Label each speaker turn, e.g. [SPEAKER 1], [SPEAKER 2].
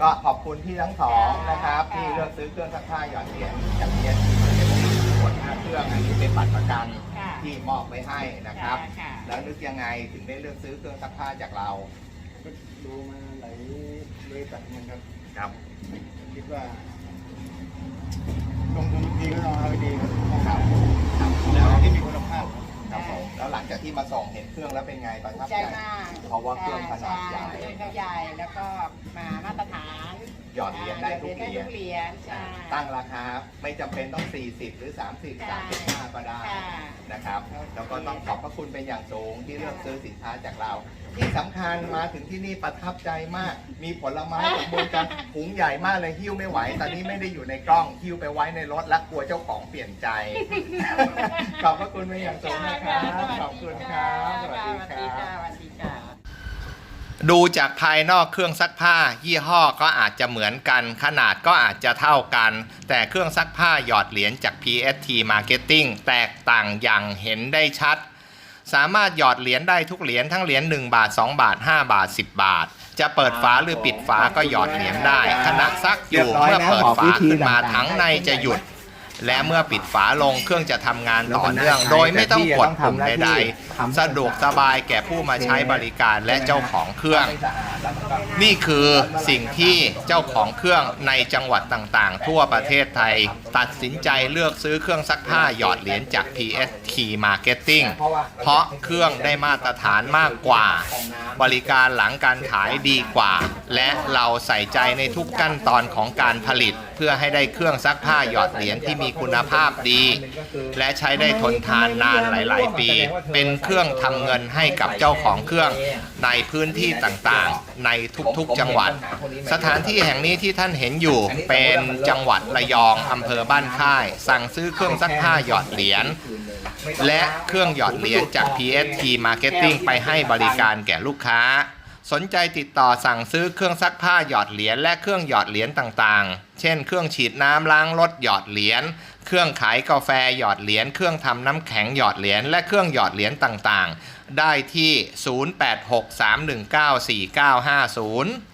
[SPEAKER 1] ก็ขอบคุณที่ทั้งสองนะครับ
[SPEAKER 2] ค่ะ
[SPEAKER 1] ที่เลือกซื้อเครื่องซักผ้าหยอดเหรียญจากเพียนกดห้าเครื่องอันนี้เป็นบัตรประกัน
[SPEAKER 2] ค่ะ
[SPEAKER 1] ที่มอบไว้ให้นะครับ
[SPEAKER 2] ค่ะ
[SPEAKER 1] แล้วนึกยังไงถึงได้เลือกซื้อเครื่องซักผ้าจากเรา
[SPEAKER 3] ก็ดูมาหลายบริษัทเหมือนกัน
[SPEAKER 1] ครับ
[SPEAKER 3] คิดว่าลงทุนดีก็ต้องเอาให้ดีครับ
[SPEAKER 1] ครับครับ
[SPEAKER 3] แล้
[SPEAKER 1] แล้วว
[SPEAKER 3] ที่มีคุณภาพ
[SPEAKER 1] ครับผมแล้วหลังจากที่มาส่งเห็นเครื่องแล้วเป็นไงประทับ
[SPEAKER 2] ใจ
[SPEAKER 1] ใจ
[SPEAKER 2] มาก
[SPEAKER 1] เพราะว่าเครื่องขนาดใหญ่
[SPEAKER 2] ช่เครื่องเขาใหญ่แล้วก็มามาตรฐาน
[SPEAKER 1] หยอดเหรียญได้ทุกเหรียญ
[SPEAKER 2] ได้ทุกเหรียญใช่
[SPEAKER 1] ตั้งราคาไม่จำเป็นต้อง 40 หรือ 30 35 ก็ได้
[SPEAKER 2] ค่ะ
[SPEAKER 1] นะครับ แล้วก็ต้องขอบพระคุณเป็นอย่างสูงที่เลือกซื้อสินค้าจากเรา ที่สำคัญมาถึงที่นี่ประทับใจมาก มีผลไม้สมบูรณ์กันถุงใหญ่มากเลยหิ้วไม่ไหว ตอนนี้ไม่ได้อยู่ในกล้องหิ้วไปไว้ในรถและกลัวเจ้าของเปลี่ยนใจ ขอบพระคุณเป็นอย่างสูงนะครับ ขอบคุณครับ สวัสดีค
[SPEAKER 2] สวัสดี
[SPEAKER 1] รั
[SPEAKER 2] ค่ะ
[SPEAKER 1] บ
[SPEAKER 2] สวัสดีค่ะ
[SPEAKER 1] ดูจากภายนอกเครื่องซักผ้า ยี่ห้อก็อาจจะเหมือนกัน ขนาดก็อาจจะเท่ากัน แต่เครื่องซักผ้าหยอดเหรียญจาก PST Marketing แตกต่างอย่างเห็นได้ชัด สามารถหยอดเหรียญได้ทุกเหรียญทั้งเหรียญ1บาท 2 บาท 5 บาท 10 บาท จะเปิดฝาหรือปิดฝาก็หยอดเหรียญได้ ขณะซักอยู่เมื่อเปิดฝาขึ้นมาทั้งในจะหยุด และเมื่อปิดฝาลงเครื่องจะทำงานต่อเนื่อง โดยไม่ต้องกดปุ่มใดๆ สะดวกสบายแก่ผู้มาใช้บริการและเจ้าของเครื่อง นี่คือสิ่งที่เจ้าของเครื่องในจังหวัดต่างๆ ทั่วประเทศไทย ตัดสินใจเลือกซื้อเครื่องซักผ้าหยอดเหรียญจาก PST Marketing เพราะเครื่องได้มาตรฐานมากกว่า บริการหลังการขายดีกว่า และเราใส่ใจในทุกขั้นตอนของการผลิตเพื่อให้ได้เครื่องซักผ้าหยอดเหรียญที่มีคุณภาพดี และใช้ได้ทนทานนานหลาย ๆ ปี เป็นเครื่องทำเงินให้กับเจ้าของเครื่องในพื้นที่ต่างๆ ในทุกๆจังหวัด สถานที่แห่งนี้ที่ท่านเห็นอยู่เป็นจังหวัดระยองอำเภอบ้านค่าย สั่งซื้อเครื่องซักผ้าหยอดเหรียญและเครื่องหยอดเหรียญจาก PST Marketing ไปให้บริการแก่ลูกค้า สนใจติดต่อสั่งซื้อเครื่องซักผ้าหยอดเหรียญและเครื่องหยอดเหรียญต่างๆ เช่น เครื่องฉีดน้ำล้างรถหยอดเหรียญ เครื่องขายกาแฟหยอดเหรียญ เครื่องทำน้ำแข็งหยอดเหรียญ และเครื่องหยอดเหรียญต่างๆ ได้ที่ 0863194950